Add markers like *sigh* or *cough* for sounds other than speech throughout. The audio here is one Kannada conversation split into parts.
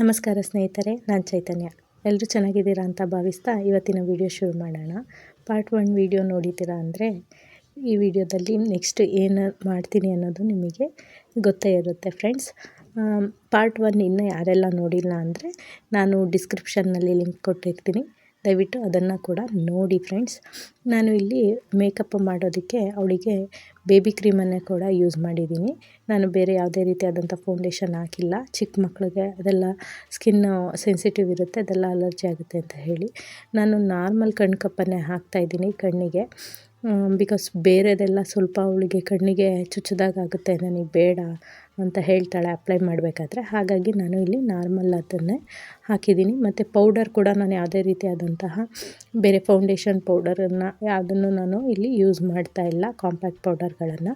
ನಮಸ್ಕಾರ ಸ್ನೇಹಿತರೆ, ನಾನು ಚೈತನ್ಯ. ಎಲ್ಲರೂ ಚೆನ್ನಾಗಿದ್ದೀರಾ ಅಂತ ಭಾವಿಸ್ತಾ ಇವತ್ತಿನ ವಿಡಿಯೋ ಶುರು ಮಾಡೋಣ. ಪಾರ್ಟ್ ಒನ್ ವಿಡಿಯೋ ನೋಡಿದ್ದೀರಾ ಅಂದರೆ, ಈ ವಿಡಿಯೋದಲ್ಲಿ ನೆಕ್ಸ್ಟ್ ಏನು ಮಾಡ್ತೀನಿ ಅನ್ನೋದು ನಿಮಗೆ ಗೊತ್ತೇ ಇರುತ್ತೆ ಫ್ರೆಂಡ್ಸ್ ಪಾರ್ಟ್ ಒನ್ ಇನ್ನೂ ಯಾರೆಲ್ಲ ನೋಡಿಲ್ಲ ಅಂದರೆ, ನಾನು ಡಿಸ್ಕ್ರಿಪ್ಷನ್ನಲ್ಲಿ ಲಿಂಕ್ ಕೊಟ್ಟಿರ್ತೀನಿ. ದಯವಿಟ್ಟು ಅದನ್ನು ಕೂಡ ನೋಡಿ ಫ್ರೆಂಡ್ಸ್. ನಾನು ಇಲ್ಲಿ ಮೇಕಪ್ ಮಾಡೋದಕ್ಕೆ ಅವಳಿಗೆ ಬೇಬಿ ಕ್ರೀಮನ್ನೇ ಕೂಡ ಯೂಸ್ ಮಾಡಿದ್ದೀನಿ. ನಾನು ಬೇರೆ ಯಾವುದೇ ರೀತಿಯಾದಂಥ ಫೌಂಡೇಶನ್ ಹಾಕಿಲ್ಲ. ಚಿಕ್ಕ ಮಕ್ಕಳಿಗೆ ಅದೆಲ್ಲ ಸ್ಕಿನ್ ಸೆನ್ಸಿಟಿವ್ ಇರುತ್ತೆ, ಅದೆಲ್ಲ ಅಲರ್ಜಿ ಆಗುತ್ತೆ ಅಂತ ಹೇಳಿ ನಾನು ನಾರ್ಮಲ್ ಕಣ್ಕಪ್ಪನ್ನೇ ಹಾಕ್ತಾಯಿದ್ದೀನಿ ಕಣ್ಣಿಗೆ. ಬಿಕಾಸ್ ಬೇರೆದೆಲ್ಲ ಸ್ವಲ್ಪ ಅವಳಿಗೆ ಕಣ್ಣಿಗೆ ಚುಚ್ಚಿದಾಗುತ್ತೆ ನನಗೆ ಬೇಡ ಅಂತ ಹೇಳ್ತಾಳೆ ಅಪ್ಲೈ ಮಾಡಬೇಕಾದ್ರೆ. ಹಾಗಾಗಿ ನಾನು ಇಲ್ಲಿ ನಾರ್ಮಲ್ ಅದನ್ನೇ ಹಾಕಿದ್ದೀನಿ. ಮತ್ತು ಪೌಡರ್ ಕೂಡ ನಾನು ಯಾವುದೇ ರೀತಿಯಾದಂತಹ ಬೇರೆ ಫೌಂಡೇಶನ್ ಪೌಡರನ್ನು ಯಾವುದನ್ನು ನಾನು ಇಲ್ಲಿ ಯೂಸ್ ಮಾಡ್ತಾ ಇಲ್ಲ ಕಾಂಪ್ಯಾಕ್ಟ್ ಪೌಡರ್ಗಳನ್ನು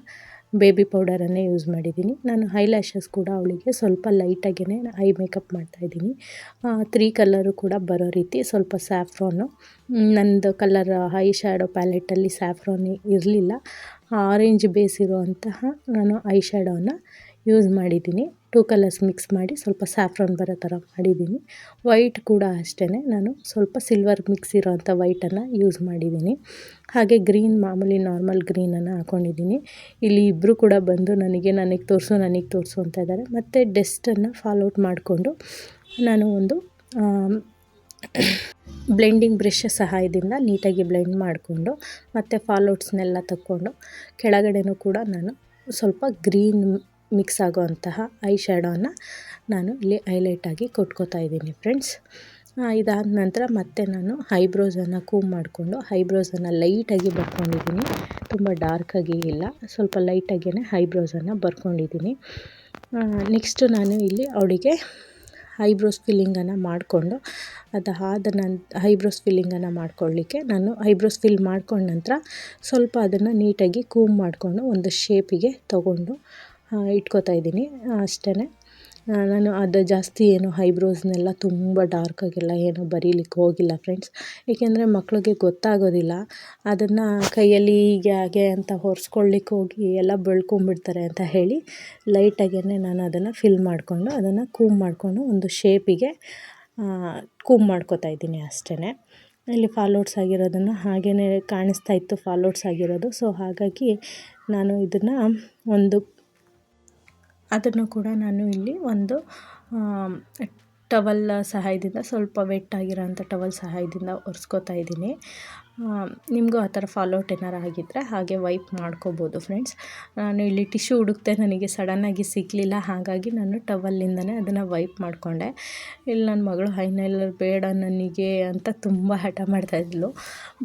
ಬೇಬಿ ಪೌಡರನ್ನೇ ಯೂಸ್ ಮಾಡಿದ್ದೀನಿ. ನಾನು ಹೈ ಲ್ಯಾಶಸ್ ಕೂಡ ಅವಳಿಗೆ ಸ್ವಲ್ಪ ಲೈಟಾಗೇ ಐ ಮೇಕಪ್ ಮಾಡ್ತಾಯಿದ್ದೀನಿ ತ್ರೀ ಕಲ್ಲರು ಕೂಡ ಬರೋ ರೀತಿ ಸ್ವಲ್ಪ ಸ್ಯಾಫ್ರಾನು. ನಂದು ಕಲರ್ ಹೈ ಶ್ಯಾಡೋ ಪ್ಯಾಲೆಟಲ್ಲಿ ಸ್ಯಾಫ್ರಾನ್ ಇರಲಿಲ್ಲ. ಆರೆಂಜ್ ಬೇಸ್ ಇರುವಂತಹ ನಾನು ಐ ಶ್ಯಾಡೋನ ಯೂಸ್ ಮಾಡಿದ್ದೀನಿ. ಟೂ ಕಲರ್ಸ್ ಮಿಕ್ಸ್ ಮಾಡಿ ಸ್ವಲ್ಪ ಸ್ಯಾಫ್ರಾನ್ ಬರೋ ಥರ ಮಾಡಿದ್ದೀನಿ. ವೈಟ್ ಕೂಡ ಅಷ್ಟೇ ನಾನು ಸ್ವಲ್ಪ ಸಿಲ್ವರ್ ಮಿಕ್ಸ್ ಇರೋವಂಥ ವೈಟನ್ನು ಯೂಸ್ ಮಾಡಿದ್ದೀನಿ. ಹಾಗೆ ಗ್ರೀನ್ ಮಾಮೂಲಿ ನಾರ್ಮಲ್ ಗ್ರೀನನ್ನು ಹಾಕ್ಕೊಂಡಿದ್ದೀನಿ ಇಲ್ಲಿ ಇಬ್ಬರು ಕೂಡ ಬಂದು ನನಗೆ ನನಗೆ ತೋರಿಸು ನನಗೆ ತೋರಿಸು ಅಂತ ಇದ್ದಾರೆ. ಮತ್ತು ಡೆಸ್ಟನ್ನು ಫಾಲೋಟ್ ಮಾಡಿಕೊಂಡು ನಾನು ಒಂದು ಬ್ಲೆಂಡಿಂಗ್ ಬ್ರಷ್ ಸಹಾಯದಿಂದ ನೀಟಾಗಿ ಬ್ಲೆಂಡ್ ಮಾಡಿಕೊಂಡು ಮತ್ತು ಫಾಲೋಟ್ಸ್ನೆಲ್ಲ ತಕ್ಕೊಂಡು ಕೆಳಗಡೆನೂ ಕೂಡ ನಾನು ಸ್ವಲ್ಪ ಗ್ರೀನ್ ಮಿಕ್ಸ್ ಆಗೋವಂತಹ ಐ ಶ್ಯಾಡೋನ ನಾನು ಇಲ್ಲಿ ಹೈಲೈಟಾಗಿ ಕೊಟ್ಕೋತಾ ಇದ್ದೀನಿ ಫ್ರೆಂಡ್ಸ್. ಇದಾದ ನಂತರ ಮತ್ತೆ ನಾನು ಹೈಬ್ರೋಸನ್ನು ಕೂಮ್ ಮಾಡಿಕೊಂಡು ಹೈಬ್ರೋಸನ್ನು ಲೈಟಾಗಿ ಬರ್ಕೊಂಡಿದ್ದೀನಿ. ತುಂಬ ಡಾರ್ಕಾಗಿ ಇಲ್ಲ, ಸ್ವಲ್ಪ ಲೈಟಾಗಿಯೇ ಹೈಬ್ರೋಸನ್ನು ಬರ್ಕೊಂಡಿದ್ದೀನಿ. ನೆಕ್ಸ್ಟು ನಾನು ಇಲ್ಲಿ ಅವಳಿಗೆ ಹೈಬ್ರೋಸ್ ಫಿಲ್ಲಿಂಗನ್ನು ಮಾಡಿಕೊಂಡು ಅದಾದ ನಂತರ ಐಬ್ರೋಸ್ ಫಿಲ್ಲಿಂಗನ್ನು ಮಾಡ್ಕೊಳ್ಳಿಕ್ಕೆ ನಾನು ಐಬ್ರೋಸ್ ಫಿಲ್ ಮಾಡ್ಕೊಂಡ ನಂತರ ಸ್ವಲ್ಪ ಅದನ್ನು ನೀಟಾಗಿ ಕೂಮ್ ಮಾಡಿಕೊಂಡು ಒಂದು ಶೇಪಿಗೆ ತಗೊಂಡು ಇಟ್ಕೋತಾ ಇದ್ದೀನಿ ಅಷ್ಟೇ ನಾನು ಅದು ಜಾಸ್ತಿ ಏನು ಹೈಬ್ರೋಸ್ನೆಲ್ಲ ತುಂಬ ಡಾರ್ಕಾಗೆಲ್ಲ ಏನು ಬರೀಲಿಕ್ಕೆ ಹೋಗಿಲ್ಲ ಫ್ರೆಂಡ್ಸ್ ಏಕೆಂದರೆ ಮಕ್ಕಳಿಗೆ ಗೊತ್ತಾಗೋದಿಲ್ಲ. ಅದನ್ನು ಕೈಯಲ್ಲಿ ಹೀಗೆ, ಹಾಗೆ ಅಂತ ಒರೆಸ್ಕೊಳ್ಳಿಕ್ಕೆ ಹೋಗಿ ಎಲ್ಲ ಬೆಳ್ಕೊಂಬಿಡ್ತಾರೆ ಅಂತ ಹೇಳಿ ಲೈಟಾಗೇ ನಾನು ಅದನ್ನು ಫಿಲ್ ಮಾಡಿಕೊಂಡು, ಅದನ್ನು ಕೂಮ್ ಮಾಡಿಕೊಂಡು ಒಂದು ಶೇಪಿಗೆ ಕೂಮ್ ಮಾಡ್ಕೋತಾ ಇದ್ದೀನಿ ಅಷ್ಟೇ ಇಲ್ಲಿ ಫಾಲೋಟ್ಸ್ ಆಗಿರೋದನ್ನು ಹಾಗೇ ಕಾಣಿಸ್ತಾ ಇತ್ತು ಫಾಲೋಟ್ಸ್ ಆಗಿರೋದು. ಸೊ ಹಾಗಾಗಿ ನಾನು ಇದನ್ನು ಒಂದು ಅದನ್ನು ಕೂಡ ನಾನು ಇಲ್ಲಿ ಒಂದು ಟವಲ್ ಸಹಾಯದಿಂದ ಸ್ವಲ್ಪ ವೆಟ್ ಆಗಿರೋಂಥ ಟವಲ್ ಸಹಾಯದಿಂದ ಒರೆಸ್ಕೋತಾ ಇದ್ದೀನಿ. ನಿಮಗೂ ಆ ಥರ ಫಾಲೋಟ್ ಏನಾರು ಆಗಿದ್ದರೆ ಹಾಗೆ ವೈಪ್ ಮಾಡ್ಕೋಬೋದು ಫ್ರೆಂಡ್ಸ್ ನಾನು ಇಲ್ಲಿ ಟಿಶ್ಯೂ ಹುಡುಕ್ತೆ ನನಗೆ ಸಡನ್ನಾಗಿ ಸಿಗಲಿಲ್ಲ, ಹಾಗಾಗಿ ನಾನು ಟವಲ್ಲಿಂದನೇ ಅದನ್ನು ವೈಪ್ ಮಾಡಿಕೊಂಡೆ. ಇಲ್ಲಿ ನನ್ನ ಮಗಳು ಹೈನೈಲರ್ ಬೇಡ ನನಗೆ ಅಂತ ತುಂಬ ಹಠ ಮಾಡ್ತಾಯಿದ್ಲು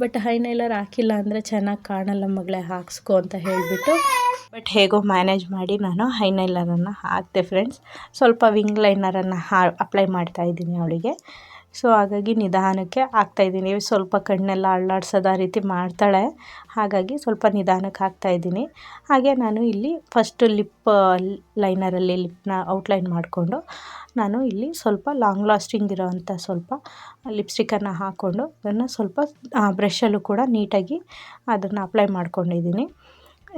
ಬಟ್ ಹೈನೈಲರ್ ಹಾಕಿಲ್ಲ ಅಂದರೆ ಚೆನ್ನಾಗಿ ಕಾಣಲ್ಲ ಮಗಳೇ, ಹಾಕ್ಸ್ಕೊ ಅಂತ ಹೇಳಿಬಿಟ್ಟು ಬಟ್ ಹೇಗೋ ಮ್ಯಾನೇಜ್ ಮಾಡಿ ನಾನು ಹೈನೈಲರನ್ನು ಹಾಕಿದೆ ಫ್ರೆಂಡ್ಸ್ ಸ್ವಲ್ಪ ವಿಂಗ್ ಲೈನರನ್ನು ಹಾ ಅಪ್ಲೈ ಮಾಡ್ತಾಯಿದ್ದೀನಿ ಅವಳಿಗೆ. ಸೊ ಹಾಗಾಗಿ ನಿಧಾನಕ್ಕೆ ಹಾಕ್ತಾಯಿದ್ದೀನಿ ಸ್ವಲ್ಪ ಕಣ್ಣೆಲ್ಲ ಅಳ್ಳಾಡ್ಸೋದು ಆ ರೀತಿ ಮಾಡ್ತಾಳೆ. ಹಾಗಾಗಿ ಸ್ವಲ್ಪ ನಿಧಾನಕ್ಕೆ ಹಾಕ್ತಾಯಿದ್ದೀನಿ ಹಾಗೆ ನಾನು ಇಲ್ಲಿ ಫಸ್ಟ್ ಲಿಪ್ ಲೈನರಲ್ಲಿ ಲಿಪ್ನ ಔಟ್ಲೈನ್ ಮಾಡಿಕೊಂಡು ನಾನು ಇಲ್ಲಿ ಸ್ವಲ್ಪ ಲಾಂಗ್ ಲಾಸ್ಟಿಂಗ್ ಇರೋವಂಥ ಸ್ವಲ್ಪ ಲಿಪ್ಸ್ಟಿಕ್ಕನ್ನು ಹಾಕ್ಕೊಂಡು ಅದನ್ನು ಸ್ವಲ್ಪ ಬ್ರಷಲ್ಲೂ ಕೂಡ ನೀಟಾಗಿ ಅದನ್ನು ಅಪ್ಲೈ ಮಾಡ್ಕೊಂಡಿದ್ದೀನಿ.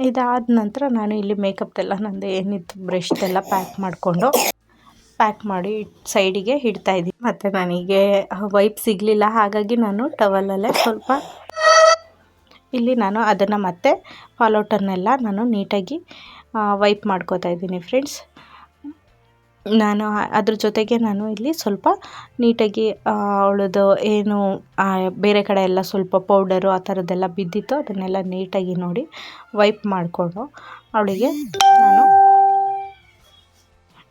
ಇದಾದ ನಂತರ ನಾನು ಇಲ್ಲಿ ಮೇಕಪ್ದೆಲ್ಲ ನಂದು ಏನಿತ್ತು ಬ್ರಷ್ದೆಲ್ಲ ಪ್ಯಾಕ್ ಮಾಡಿಕೊಂಡು ಪ್ಯಾಕ್ ಮಾಡಿ ಸೈಡಿಗೆ ಇಡ್ತಾಯಿದ್ದೀನಿ ಮತ್ತು ನನಗೆ ವೈಪ್ ಸಿಗಲಿಲ್ಲ, ಹಾಗಾಗಿ ನಾನು ಟವಲಲ್ಲೇ ಸ್ವಲ್ಪ ಇಲ್ಲಿ ನಾನು ಅದನ್ನು ಮತ್ತೆ ಫಾಲೋಟನ್ನೆಲ್ಲ ನಾನು ನೀಟಾಗಿ ವೈಪ್ ಮಾಡ್ಕೋತಾ ಇದ್ದೀನಿ ಫ್ರೆಂಡ್ಸ್ ನಾನು ಅದ್ರ ಜೊತೆಗೆ ನಾನು ಇಲ್ಲಿ ಸ್ವಲ್ಪ ನೀಟಾಗಿ ಅವಳದು ಏನು ಬೇರೆ ಕಡೆ ಎಲ್ಲ ಸ್ವಲ್ಪ ಪೌಡರು ಆ ಥರದ್ದೆಲ್ಲ ಬಿದ್ದಿತ್ತು ಅದನ್ನೆಲ್ಲ ನೀಟಾಗಿ ನೋಡಿ ವೈಪ್ ಮಾಡಿಕೊಂಡು ಅವಳಿಗೆ ನಾನು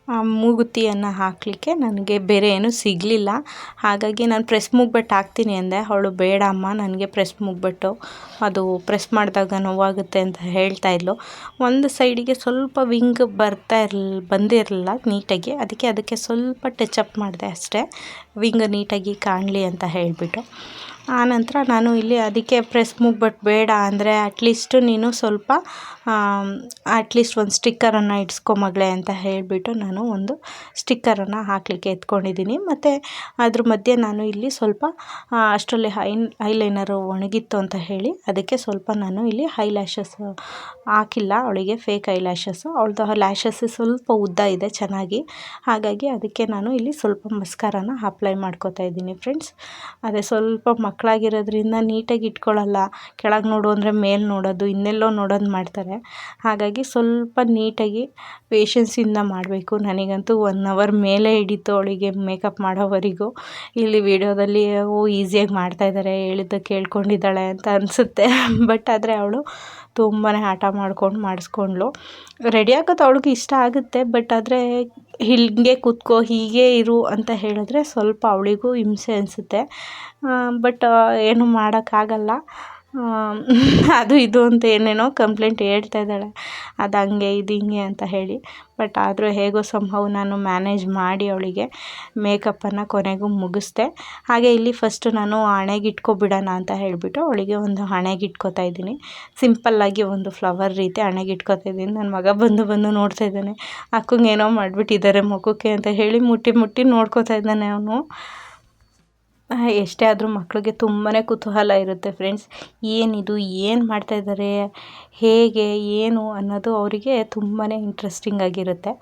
ಮೂಗುತಿಯನ್ನು ಹಾಕಲಿಕ್ಕೆ ನನಗೆ ಬೇರೆ ಏನೂ ಸಿಗಲಿಲ್ಲ. ಹಾಗಾಗಿ ನಾನು ಪ್ರೆಸ್ ಮುಗ್ಬೆಟ್ಟು ಹಾಕ್ತೀನಿ ಅಂದೆ. ಅವಳು ಬೇಡ ಅಮ್ಮ ನನಗೆ ಪ್ರೆಸ್ ಮೂಗ್ಬೆಟ್ಟು ಅದು ಪ್ರೆಸ್ ಮಾಡಿದಾಗ ನೋವಾಗುತ್ತೆ ಅಂತ ಹೇಳ್ತಾ ಇದ್ಲು. ಒಂದು ಸೈಡಿಗೆ ಸ್ವಲ್ಪ ವಿಂಗ್ ಬರ್ತಾ ಇರಲಿಲ್ಲ ಬಂದಿರಲಿಲ್ಲ ನೀಟಾಗಿ. ಅದಕ್ಕೆ ಅದಕ್ಕೆ ಸ್ವಲ್ಪ ಟಚ್ ಅಪ್ ಮಾಡಿದೆ ಅಷ್ಟೇ. ವಿಂಗ್ ನೀಟಾಗಿ ಕಾಣಲಿ ಅಂತ ಹೇಳಿಬಿಟ್ಟು. ಆನಂತರ ನಾನು ಇಲ್ಲಿ ಅದಕ್ಕೆ ಪ್ರೆಸ್ ಮೂಗ್ಬಟ್ ಬೇಡ ಅಂದರೆ ಅಟ್ಲೀಸ್ಟು ನೀನು ಸ್ವಲ್ಪ ಅಟ್ಲೀಸ್ಟ್ ಒಂದು ಸ್ಟಿಕ್ಕರನ್ನು ಇಡ್ಸ್ಕೊ ಮಗಳೇ ಅಂತ ಹೇಳಿಬಿಟ್ಟು ನಾನು ಒಂದು ಸ್ಟಿಕ್ಕರನ್ನು ಹಾಕಲಿಕ್ಕೆ ಎತ್ಕೊಂಡಿದ್ದೀನಿ. ಮತ್ತು ಅದ್ರ ಮಧ್ಯೆ ನಾನು ಇಲ್ಲಿ ಸ್ವಲ್ಪ ಅಷ್ಟರಲ್ಲಿ ಹೈ ಐಲೈನರು ಒಣಗಿತ್ತು ಅಂತ ಹೇಳಿ ಅದಕ್ಕೆ ಸ್ವಲ್ಪ ನಾನು ಇಲ್ಲಿ ಹೈ ಲ್ಯಾಶಸ್ ಹಾಕಿಲ್ಲ. ಅವಳಿಗೆ ಫೇಕ್ ಐ ಲ್ಯಾಶಸ್ಸು ಅವಳದು ಲ್ಯಾಶಸ್ ಸ್ವಲ್ಪ ಉದ್ದ ಇದೆ ಚೆನ್ನಾಗಿ. ಹಾಗಾಗಿ ಅದಕ್ಕೆ ನಾನು ಇಲ್ಲಿ ಸ್ವಲ್ಪ ಮಸ್ಕಾರನ ಅಪ್ಲೈ ಮಾಡ್ಕೋತಾ ಇದ್ದೀನಿ ಫ್ರೆಂಡ್ಸ್ ಅದೇ ಸ್ವಲ್ಪ ಮಕ್ಕಳಾಗಿರೋದ್ರಿಂದ ನೀಟಾಗಿ ಇಟ್ಕೊಳ್ಳಲ್ಲ. ಕೆಳಗೆ ನೋಡು ಅಂದರೆ ಮೇಲೆ ನೋಡೋದು, ಇನ್ನೆಲ್ಲೋ ನೋಡೋದು ಮಾಡ್ತಾರೆ. ಹಾಗಾಗಿ ಸ್ವಲ್ಪ ನೀಟಾಗಿ ಪೇಷನ್ಸಿಂದ ಮಾಡಬೇಕು. ನನಗಂತೂ ಒನ್ ಅವರ್ ಮೇಲೆ ಹಿಡಿತು ಅವಳಿಗೆ ಮೇಕಪ್ ಮಾಡೋವರೆಗೂ. ಇಲ್ಲಿ ವಿಡಿಯೋದಲ್ಲಿ ಓ ಈಸಿಯಾಗಿ ಮಾಡ್ತಾಯಿದ್ದಾರೆ ಹೇಳಿದ್ದು ಕೇಳ್ಕೊಂಡಿದ್ದಾಳೆ ಅಂತ ಅನಿಸುತ್ತೆ. ಬಟ್ *laughs* ಆದರೆ ಅವಳು ತುಂಬಾ ಹಠ ಮಾಡ್ಕೊಂಡು ಮಾಡಿಸ್ಕೊಂಡ್ಳು ರೆಡಿ ಆಗೋದು ಅವಳಿಗೆ ಇಷ್ಟ ಆಗುತ್ತೆ ಬಟ್ ಆದರೆ ಹಿಂಗೆ ಕೂತ್ಕೋ, ಹೀಗೆ ಇರು ಅಂತ ಹೇಳಿದ್ರೆ ಸ್ವಲ್ಪ ಅವಳಿಗೂ ಹಿಂಸೆ ಅನಿಸುತ್ತೆ. ಬಟ್ ಏನು ಮಾಡೋಕ್ಕಾಗಲ್ಲ. *laughs* ಅದು ಇದು ಅಂತ ಏನೇನೋ ಕಂಪ್ಲೇಂಟ್ ಹೇಳ್ತಾ ಇದ್ದಾಳೆ. ಅದು ಹಂಗೆ, ಇದು ಹಿಂಗೆ ಅಂತ ಹೇಳಿ. ಬಟ್ ಆದರೂ ಹೇಗೋ ಸಂಹವ್ ನಾನು ಮ್ಯಾನೇಜ್ ಮಾಡಿ ಅವಳಿಗೆ ಮೇಕಪ್ಪನ್ನು ಕೊನೆಗೂ ಮುಗಿಸ್ದೆ. ಹಾಗೆ ಇಲ್ಲಿ ಫಸ್ಟು ನಾನು ಹಣೆಗೆ ಇಟ್ಕೊಬಿಡೋಣ ಅಂತ ಹೇಳಿಬಿಟ್ಟು ಅವಳಿಗೆ ಒಂದು ಹಣೆಗೆ ಇಟ್ಕೊತಾ ಇದ್ದೀನಿ. ಸಿಂಪಲ್ಲಾಗಿ ಒಂದು ಫ್ಲವರ್ ರೀತಿ ಹಣೆಗೆ ಇಟ್ಕೊತಾ ಇದ್ದೀನಿ. ನನ್ನ ಮಗ ಬಂದು ಬಂದು ನೋಡ್ತಾ ಇದ್ದಾನೆ. ಅಕ್ಕಂಗೆ ಏನೋ ಮಾಡಿಬಿಟ್ಟಿದ್ದಾರೆ ಮಗುಕ್ಕೆ ಅಂತ ಹೇಳಿ ಮುಟ್ಟಿ ಮುಟ್ಟಿ ನೋಡ್ಕೋತಾ ಇದ್ದಾನೆ ಅವನು. ಎಷ್ಟೇ ಆದರೂ ಮಕ್ಕಳಿಗೆ ತುಂಬಾ ಕುತೂಹಲ ಇರುತ್ತೆ ಫ್ರೆಂಡ್ಸ್ ಏನಿದು, ಏನು ಮಾಡ್ತಾಯಿದ್ದಾರೆ ಹೇಗೆ, ಏನು ಅನ್ನೋದು ಅವರಿಗೆ ತುಂಬಾ ಇಂಟ್ರೆಸ್ಟಿಂಗ್ ಆಗಿರುತ್ತೆ.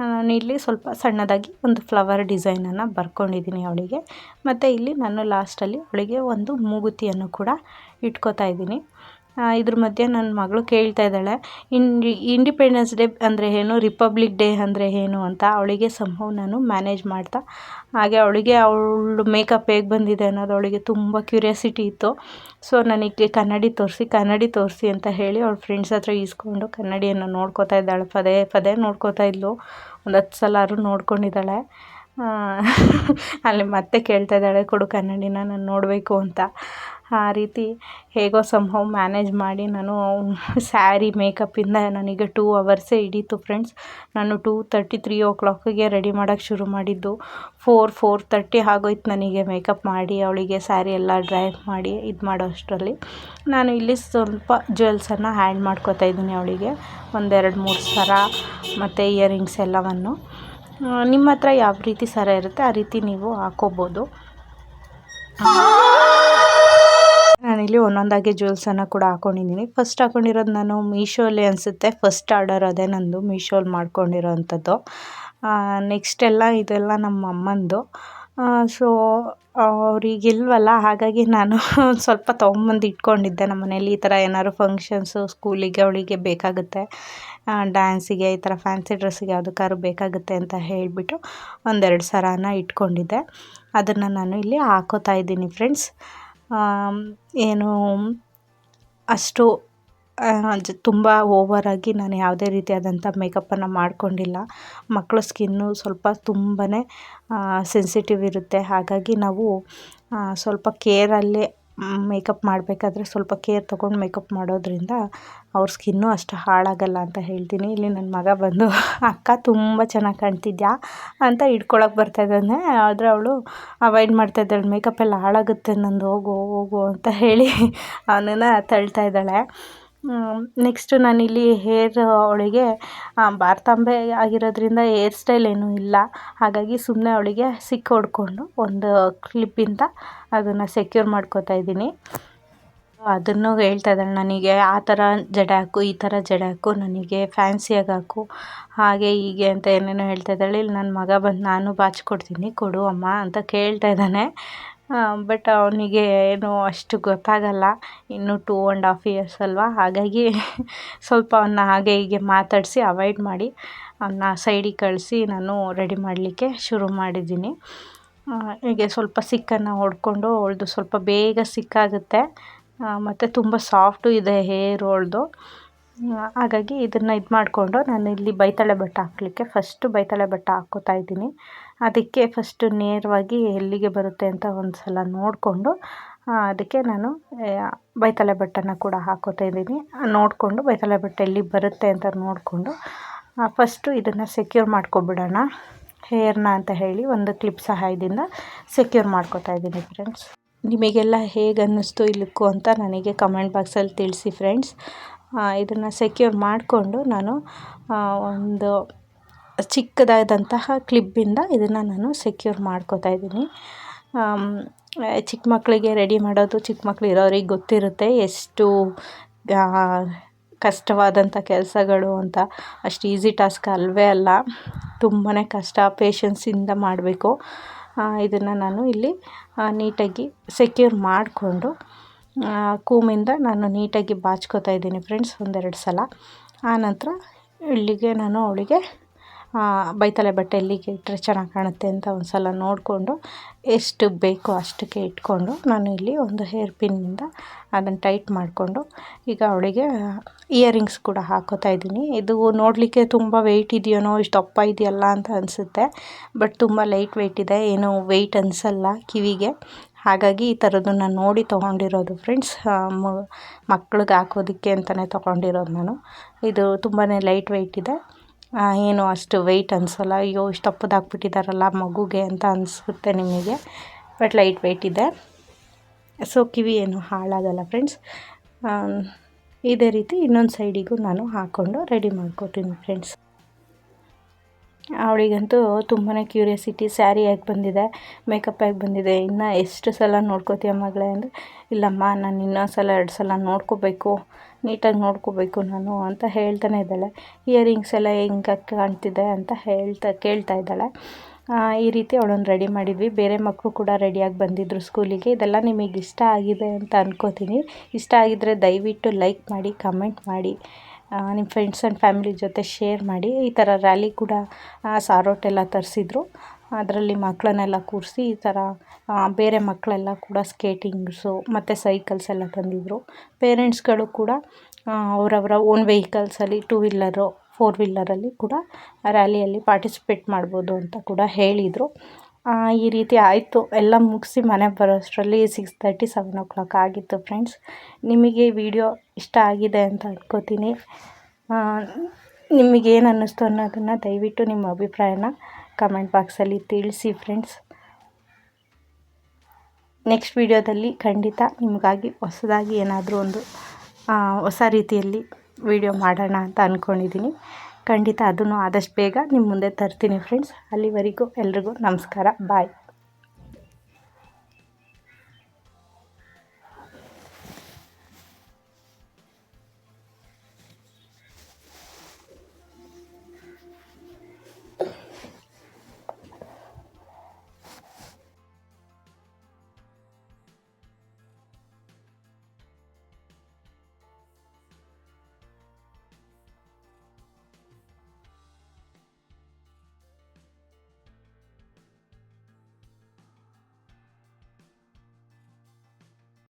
ನಾನು ಇಲ್ಲಿ ಸ್ವಲ್ಪ ಸಣ್ಣದಾಗಿ ಒಂದು ಫ್ಲವರ್ ಡಿಸೈನನ್ನು ಬರ್ಕೊಂಡಿದ್ದೀನಿ ಅವಳಿಗೆ. ಮತ್ತು ಇಲ್ಲಿ ನಾನು ಲಾಸ್ಟಲ್ಲಿ ಅವಳಿಗೆ ಒಂದು ಮೂಗುತಿಯನ್ನು ಕೂಡ ಇಟ್ಕೋತಾ ಇದ್ದೀನಿ. ಇದ್ರ ಮಧ್ಯೆ ನನ್ನ ಮಗಳು ಕೇಳ್ತಾ ಇದ್ದಾಳೆ ಇಂಡಿ ಇಂಡಿಪೆಂಡೆನ್ಸ್ ಡೇ ಅಂದರೆ ಏನು? ರಿಪಬ್ಲಿಕ್ ಡೇ ಅಂದರೆ ಏನು? ಅಂತ ಅವಳಿಗೆ ಸಂಭವ ನಾನು ಮ್ಯಾನೇಜ್ ಮಾಡ್ತಾ, ಹಾಗೆ ಅವಳಿಗೆ ಅವಳು ಮೇಕಪ್ ಹೇಗೆ ಬಂದಿದೆ ಅನ್ನೋದು ಅವಳಿಗೆ ತುಂಬ ಕ್ಯೂರಿಯಾಸಿಟಿ ಇತ್ತು. ಸೊ ನನಗೆ ಕನ್ನಡಿ ತೋರಿಸಿ ಕನ್ನಡಿ ತೋರಿಸಿ ಅಂತ ಹೇಳಿ ಅವಳು ಫ್ರೆಂಡ್ಸ್ ಹತ್ರ ಈಸ್ಕೊಂಡು ಕನ್ನಡಿಯನ್ನು ನೋಡ್ಕೋತಾ ಇದ್ದಾಳೆ, ಪದೇ ಪದೇ ನೋಡ್ಕೋತಾ ಇದ್ಲು. ಒಂದು ಹತ್ತು ಸಲ ನೋಡ್ಕೊಂಡಿದ್ದಾಳೆ. ಅಲ್ಲಿ ಮತ್ತೆ ಕೇಳ್ತಾ ಇದ್ದಾಳೆ, ಕೊಡು ಕನ್ನಡಿನ, ನಾನು ನೋಡಬೇಕು ಅಂತ. ಆ ರೀತಿ ಹೇಗೋ ಸಂಹವ್ ಮ್ಯಾನೇಜ್ ಮಾಡಿ ನಾನು ಸ್ಯಾರಿ ಮೇಕಪ್ಪಿಂದ ನನಗೆ ಟೂ ಅವರ್ಸೇ ಹಿಡೀತು ಫ್ರೆಂಡ್ಸ್ ನಾನು ಟೂ ತರ್ಟಿ ತ್ರೀ ಓ ಕ್ಲಾಕಿಗೆ ರೆಡಿ ಮಾಡೋಕ್ಕೆ ಶುರು ಮಾಡಿದ್ದು. ಫೋರ್ ಫೋರ್ ತರ್ಟಿ ಆಗೋಯ್ತು ನನಗೆ ಮೇಕಪ್ ಮಾಡಿ, ಅವಳಿಗೆ ಸ್ಯಾರಿ ಎಲ್ಲ ಡ್ರೈ ಮಾಡಿ ಇದು ಮಾಡೋ ಅಷ್ಟರಲ್ಲಿ. ನಾನು ಇಲ್ಲಿ ಸ್ವಲ್ಪ ಜ್ಯುವೆಲ್ಸನ್ನು ಹ್ಯಾಂಡ್ ಮಾಡ್ಕೋತಾ ಇದ್ದೀನಿ ಅವಳಿಗೆ. ಒಂದೆರಡು, ಮೂರು ಸರ ಮತ್ತು ಇಯರಿಂಗ್ಸ್ ಎಲ್ಲವನ್ನು. ನಿಮ್ಮ ಹತ್ರ ಯಾವ ರೀತಿ ಸರ ಇರುತ್ತೆ ಆ ರೀತಿ ನೀವು ಹಾಕೋಬೋದು. ನಾನಿಲ್ಲಿ ಒಂದೊಂದಾಗಿ ಜ್ಯುವೆಲ್ಸನ್ನು ಕೂಡ ಹಾಕೊಂಡಿದ್ದೀನಿ. ಫಸ್ಟ್ ಹಾಕೊಂಡಿರೋದು ನಾನು ಮೀಶೋಲಿ ಅನಿಸುತ್ತೆ. ಫಸ್ಟ್ ಆರ್ಡರ್ ಅದೇ ನಂದು, ಮೀಶೋಲಿ ಮಾಡ್ಕೊಂಡಿರೋ ಅಂಥದ್ದು ನೆಕ್ಸ್ಟ್ ಎಲ್ಲ ಇದೆಲ್ಲ ನಮ್ಮ ಅಮ್ಮಂದು. ಸೊ ಇಲ್ವಲ್ಲ, ಹಾಗಾಗಿ ನಾನು *laughs* ಸ್ವಲ್ಪ ತೊಗೊಂಬಂದು ಇಟ್ಕೊಂಡಿದ್ದೆ ನಮ್ಮ ಮನೇಲಿ. ಈ ಥರ ಏನಾದ್ರು ಫಂಕ್ಷನ್ಸು, ಸ್ಕೂಲಿಗೆ, ಅವಳಿಗೆ ಬೇಕಾಗುತ್ತೆ. ಡ್ಯಾನ್ಸಿಗೆ, ಈ ಥರ ಫ್ಯಾನ್ಸಿ ಡ್ರೆಸ್ಸಿಗೆ ಯಾವುದಕ್ಕಾದ್ರು ಬೇಕಾಗುತ್ತೆ ಅಂತ ಹೇಳಿಬಿಟ್ಟು ಒಂದೆರಡು ಸರನ ಇಟ್ಕೊಂಡಿದ್ದೆ. ಅದನ್ನು ನಾನು ಇಲ್ಲಿ ಹಾಕೋತಾ ಇದ್ದೀನಿ, ಫ್ರೆಂಡ್ಸ್. ಏನು, ಅಷ್ಟು ತುಂಬ ಓವರಾಗಿ ನಾನು ಯಾವುದೇ ರೀತಿಯಾದಂಥ ಮೇಕಪ್ಪನ್ನು ಮಾಡಿಕೊಂಡಿಲ್ಲ. ಮಕ್ಕಳ ಸ್ಕಿನ್ನು ಸ್ವಲ್ಪ ತುಂಬಾ ಸೆನ್ಸಿಟಿವ್ ಇರುತ್ತೆ. ಹಾಗಾಗಿ ನಾವು ಸ್ವಲ್ಪ ಕೇರಲ್ಲೇ ಮೇಕಪ್ ಮಾಡಬೇಕಾದ್ರೆ ಸ್ವಲ್ಪ ಕೇರ್ ತೊಗೊಂಡು ಮೇಕಪ್ ಮಾಡೋದರಿಂದ ಅವ್ರ ಸ್ಕಿನ್ನು ಅಷ್ಟು ಹಾಳಾಗಲ್ಲ ಅಂತ ಹೇಳ್ತೀನಿ. ಇಲ್ಲಿ ನನ್ನ ಮಗ ಬಂದು, ಅಕ್ಕ, ತುಂಬ ಚೆನ್ನಾಗಿ ಕಾಣ್ತಿದ್ಯಾ? ಅಂತ ಹಿಡ್ಕೊಳಕ್ಕೆ ಬರ್ತಾಯಿದ್ದಾನೆ ಆದರೆ ಅವಳು, ಅವಾಯ್ಡ್ ಮಾಡ್ತಾಯಿದ್ದಾಳೆ ಮೇಕಪ್ ಎಲ್ಲ ಹಾಳಾಗುತ್ತೆ, ನಂದು ಹೋಗು ಹೋಗು, ಅಂತ ಹೇಳಿ ಅವನನ್ನು ತಳ್ತಾ ಇದ್ದಾಳೆ. ನೆಕ್ಸ್ಟು ನಾನಿಲ್ಲಿ ಹೇರ್ ಅವಳಿಗೆ ಬಾರ್ತಾಂಬೆ ಆಗಿರೋದ್ರಿಂದ ಹೇರ್ ಸ್ಟೈಲ್ ಏನೂ ಇಲ್ಲ. ಹಾಗಾಗಿ ಸುಮ್ಮನೆ ಅವಳಿಗೆ ಸಿಕ್ಕಿ ಹೊಡ್ಕೊಂಡು ಒಂದು ಕ್ಲಿಪ್ಪಿಂದ ಅದನ್ನು ಸೆಕ್ಯೂರ್ ಮಾಡ್ಕೋತಾ ಇದ್ದೀನಿ. ಅದನ್ನು ಹೇಳ್ತಾ ಇದ್ದಾಳೆ ನನಗೆ, ಆ ಥರ ಜಡೆ ಹಾಕು, ಈ ಥರ ಜಡೆ ಹಾಕು, ನನಗೆ ಫ್ಯಾನ್ಸಿಯಾಗಿ ಹಾಕು, ಹಾಗೆ ಹೀಗೆ ಅಂತ ಏನೇನೋ ಹೇಳ್ತಾ ಇದ್ದಾಳೆ. ಇಲ್ಲಿ ನನ್ನ ಮಗ ಬಂದು ನಾನು ಬಾಚಿಕೊಡ್ತೀನಿ, ಕೊಡು ಅಮ್ಮ ಅಂತ ಕೇಳ್ತಾ ಇದ್ದಾನೆ. ಬಟ್ ಅವನಿಗೆ ಏನು ಅಷ್ಟು ಗೊತ್ತಾಗಲ್ಲ. ಇನ್ನು ಟೂ ಆ್ಯಂಡ್ ಹಾಫ್ ಇಯರ್ಸ್ ಅಲ್ವಾ? ಹಾಗಾಗಿ ಸ್ವಲ್ಪ ಅವನ್ನ ಹಾಗೆ ಹೀಗೆ ಮಾತಾಡಿಸಿ ಅವಾಯ್ಡ್ ಮಾಡಿ ಅವನ್ನ ಸೈಡಿಗೆ ಕಳಿಸಿ ನಾನು ರೆಡಿ ಮಾಡಲಿಕ್ಕೆ ಶುರು ಮಾಡಿದ್ದೀನಿ. ಹೀಗೆ ಸ್ವಲ್ಪ ಸಿಕ್ಕನ್ನು ಹೊಡ್ಕೊಂಡು ಅವಳದು ಸ್ವಲ್ಪ ಬೇಗ ಸಿಕ್ಕಾಗುತ್ತೆ. ಮತ್ತು ತುಂಬ ಸಾಫ್ಟು ಇದೆ ಹೇರ್ ಅವಳ್ದು. ಹಾಗಾಗಿ ಇದನ್ನು ಇದು ಮಾಡಿಕೊಂಡು ನಾನು ಇಲ್ಲಿ ಬೈತಾಳೆ ಬಟ್ಟೆ ಹಾಕಲಿಕ್ಕೆ ಫಸ್ಟು ಬೈತಾಳೆ ಬಟ್ಟೆ ಹಾಕ್ಕೋತಾ ಇದ್ದೀನಿ. ಅದಕ್ಕೆ ಫಸ್ಟು ನೇರವಾಗಿ ಎಲ್ಲಿಗೆ ಬರುತ್ತೆ ಅಂತ ಒಂದು ಸಲ ನೋಡಿಕೊಂಡು ಅದಕ್ಕೆ ನಾನು ಬೈತಾಳೆ ಬಟ್ಟನ ಕೂಡ ಹಾಕೋತಾ ಇದ್ದೀನಿ. ನೋಡಿಕೊಂಡು ಬೈತಾಳೆ ಬಟ್ಟೆ ಎಲ್ಲಿ ಬರುತ್ತೆ ಅಂತ ನೋಡಿಕೊಂಡು ಫಸ್ಟು ಇದನ್ನು ಸೆಕ್ಯೂರ್ ಮಾಡ್ಕೊಬಿಡೋಣ. ಹೇರ್ನ ಅಂತ ಹೇಳಿ ಒಂದು ಕ್ಲಿಪ್ ಸಹಾಯದಿಂದ ಸೆಕ್ಯೂರ್ ಮಾಡ್ಕೋತಾ ಇದ್ದೀನಿ ಫ್ರೆಂಡ್ಸ್ ನಿಮಗೆಲ್ಲ ಹೇಗೆ ಅನ್ನಿಸ್ತು ಈ ಅಂತ ನನಗೆ ಕಮೆಂಟ್ ಬಾಕ್ಸಲ್ಲಿ ತಿಳಿಸಿ ಫ್ರೆಂಡ್ಸ್ ಇದನ್ನು ಸೆಕ್ಯೂರ್ ಮಾಡಿಕೊಂಡು ನಾನು ಒಂದು ಚಿಕ್ಕದಾದಂತಹ ಕ್ಲಿಪ್ಪಿಂದ ಇದನ್ನು ನಾನು ಸೆಕ್ಯೂರ್ ಮಾಡ್ಕೋತಾ ಇದ್ದೀನಿ. ಚಿಕ್ಕ ಮಕ್ಕಳಿಗೆ ರೆಡಿ ಮಾಡೋದು ಚಿಕ್ಕ ಮಕ್ಕಳು ಇರೋರಿಗೆ ಗೊತ್ತಿರುತ್ತೆ ಎಷ್ಟು ಕಷ್ಟವಾದಂಥ ಕೆಲಸಗಳು ಅಂತ. ಅಷ್ಟು ಈಸಿ ಟಾಸ್ಕ್ ಅಲ್ಲವೇ ಅಲ್ಲ. ತುಂಬಾ ಕಷ್ಟ ಪೇಷನ್ಸಿಂದ ಮಾಡಬೇಕು. ಇದನ್ನು ನಾನು ಇಲ್ಲಿ ನೀಟಾಗಿ ಸೆಕ್ಯೂರ್ ಮಾಡಿಕೊಂಡು ಕೂಮಿಂದ ನಾನು ನೀಟಾಗಿ ಬಾಚ್ಕೋತಾ ಇದ್ದೀನಿ ಫ್ರೆಂಡ್ಸ್, ಒಂದೆರಡು ಸಲ. ಆನಂತರ ಇಲ್ಲಿಗೆ ನಾನು ಅವಳಿಗೆ ಬೈತಲೆ ಬಟ್ಟೆ ಇಲ್ಲಿಗೆ ಇಟ್ಟರೆ ಚೆನ್ನಾಗಿ ಕಾಣುತ್ತೆ ಅಂತ ಒಂದು ಸಲ ನೋಡಿಕೊಂಡು, ಎಷ್ಟು ಬೇಕೋ ಅಷ್ಟಕ್ಕೆ ಇಟ್ಕೊಂಡು ನಾನು ಇಲ್ಲಿ ಒಂದು ಹೇರ್ ಪಿನ್ನಿಂದ ಅದನ್ನು ಟೈಟ್ ಮಾಡಿಕೊಂಡು, ಈಗ ಅವಳಿಗೆ, ಇಯರಿಂಗ್ಸ್ ಕೂಡ ಹಾಕೋತಾ ಇದ್ದೀನಿ. ಇದು ನೋಡಲಿಕ್ಕೆ ತುಂಬ ವೆಯ್ಟ್ ಇದೆಯೋನೋ, ಇಷ್ಟು ದಪ್ಪ ಇದೆಯಲ್ಲ ಅಂತ ಅನಿಸುತ್ತೆ, ಬಟ್ ತುಂಬ ಲೈಟ್ ವೆಯ್ಟ್ ಇದೆ, ಏನು ವೆಯ್ಟ್ ಅನಿಸಲ್ಲ ಕಿವಿಗೆ. ಹಾಗಾಗಿ ಈ ಥರದ್ದನ್ನು ನೋಡಿ ತೊಗೊಂಡಿರೋದು ಫ್ರೆಂಡ್ಸ್ ಮಕ್ಳಿಗೆ ಹಾಕೋದಕ್ಕೆ ಅಂತಲೇ ತೊಗೊಂಡಿರೋದು ನಾನು. ಇದು ತುಂಬಾ ಲೈಟ್ ವೆಯ್ಟ್ ಇದೆ. ಏನು ಅಷ್ಟು ವೆಯ್ಟ್ ಅನಿಸಲ್ಲ. ಅಯ್ಯೋ, ಇಷ್ಟು ದಪ್ಪದಾಕ್ಬಿಟ್ಟಿದ್ದಾರಲ್ಲ ಮಗುಗೆ ಅಂತ ಅನಿಸುತ್ತೆ ನಿಮಗೆ. ಬಟ್ ಲೈಟ್ ವೆಯ್ಟ್ ಇದೆ. ಸೊ ಕಿವಿ ಏನು ಹಾಳಾಗಲ್ಲ ಫ್ರೆಂಡ್ಸ್ ಇದೇ ರೀತಿ ಇನ್ನೊಂದು ಸೈಡಿಗೂ ನಾನು ಹಾಕ್ಕೊಂಡು ರೆಡಿ ಮಾಡ್ಕೊತೀನಿ ಫ್ರೆಂಡ್ಸ್ ಅವಳಿಗಂತೂ ತುಂಬಾ ಕ್ಯೂರಿಯಾಸಿಟಿ ಸ್ಯಾರಿ ಆಗಿ ಬಂದಿದೆ ಮೇಕಪ್ ಯಾಕೆ ಬಂದಿದೆ. ಇನ್ನು ಎಷ್ಟು ಸಲ ನೋಡ್ಕೋತೀಯ ಮಗಳೇ ಅಂದರೆ, ಇಲ್ಲಮ್ಮ, ನಾನು ಇನ್ನೊಂದು ಸಲ, ಎರಡು ಸಲ ನೋಡ್ಕೋಬೇಕು, ನೀಟಾಗಿ ನೋಡ್ಕೋಬೇಕು ನಾನು ಅಂತ ಹೇಳ್ತಾನೆ ಇದ್ದಾಳೆ. ಇಯರಿಂಗ್ಸ್ ಎಲ್ಲ ಹೆಂಗೆ ಕಾಣ್ತಿದೆ ಅಂತ ಹೇಳ್ತಾ, ಕೇಳ್ತಾ ಇದ್ದಾಳೆ. ಈ ರೀತಿ ಅವಳನ್ನು ರೆಡಿ ಮಾಡಿದ್ವಿ. ಬೇರೆ ಮಕ್ಕಳು ಕೂಡ ರೆಡಿಯಾಗಿ ಬಂದಿದ್ದರು ಸ್ಕೂಲಿಗೆ ಇದೆಲ್ಲ ನಿಮಗೆ ಇಷ್ಟ ಆಗಿದೆ ಅಂತ ಅಂದ್ಕೋತೀನಿ ಇಷ್ಟ ಆಗಿದ್ದರೆ ದಯವಿಟ್ಟು ಲೈಕ್ ಮಾಡಿ ಕಮೆಂಟ್ ಮಾಡಿ. ನಿಮ್ಮ ಫ್ರೆಂಡ್ಸ್ ಆ್ಯಂಡ್ ಫ್ಯಾಮಿಲಿ ಜೊತೆ ಶೇರ್ ಮಾಡಿ, ಈ ಥರ ರ್ಯಾಲಿ ಕೂಡ ಸಾರೋಟೆಲ್ಲ ತರಿಸಿದ್ರು. ಅದರಲ್ಲಿ ಮಕ್ಕಳನ್ನೆಲ್ಲ ಕೂರಿಸಿ, ಈ ಥರ ಬೇರೆ ಮಕ್ಕಳೆಲ್ಲ ಕೂಡ ಸ್ಕೇಟಿಂಗ್ಸು ಮತ್ತು ಸೈಕಲ್ಸ್ ಎಲ್ಲ ತಂದಿದ್ದರು ಪೇರೆಂಟ್ಸ್ಗಳು ಕೂಡ ಅವರವರ ಓನ್ ವೆಹಿಕಲ್ಸಲ್ಲಿ ಟೂ ವೀಲರು ಫೋರ್ ವೀಲರಲ್ಲಿ ಕೂಡ ರ್ಯಾಲಿಯಲ್ಲಿ ಪಾರ್ಟಿಸಿಪೇಟ್ ಮಾಡ್ಬೋದು ಅಂತ ಕೂಡ ಹೇಳಿದರು. ಈ ರೀತಿ ಆಯಿತು. ಎಲ್ಲ ಮುಗಿಸಿ ಮನೆಗೆ ಬರೋಷ್ಟರಲ್ಲಿ six thirty seven o'clock ಆಗಿತ್ತು ಫ್ರೆಂಡ್ಸ್ ನಿಮಗೆ ವಿಡಿಯೋ ಇಷ್ಟ ಆಗಿದೆ ಅಂತ ಅಂದ್ಕೋತೀನಿ ನಿಮಗೇನು ಅನ್ನಿಸ್ತು ಅನ್ನೋದನ್ನು ದಯವಿಟ್ಟು ನಿಮ್ಮ ಅಭಿಪ್ರಾಯನ ಕಮೆಂಟ್ ಬಾಕ್ಸಲ್ಲಿ ತಿಳಿಸಿ ಫ್ರೆಂಡ್ಸ್ ನೆಕ್ಸ್ಟ್ ವಿಡಿಯೋದಲ್ಲಿ ಖಂಡಿತ ನಿಮಗಾಗಿ ಹೊಸದಾಗಿ ಏನಾದರೂ ಒಂದು ಹೊಸ ರೀತಿಯಲ್ಲಿ ವಿಡಿಯೋ ಮಾಡೋಣ ಅಂತ ಅಂದ್ಕೊಂಡಿದ್ದೀನಿ ಖಂಡಿತ ಅದನ್ನು ಆದಷ್ಟು ಬೇಗ ನಿಮ್ಮ ಮುಂದೆ ತರ್ತೀನಿ ಫ್ರೆಂಡ್ಸ್ ಅಲ್ಲಿವರೆಗೂ ಎಲ್ರಿಗೂ ನಮಸ್ಕಾರ. ಬಾಯ್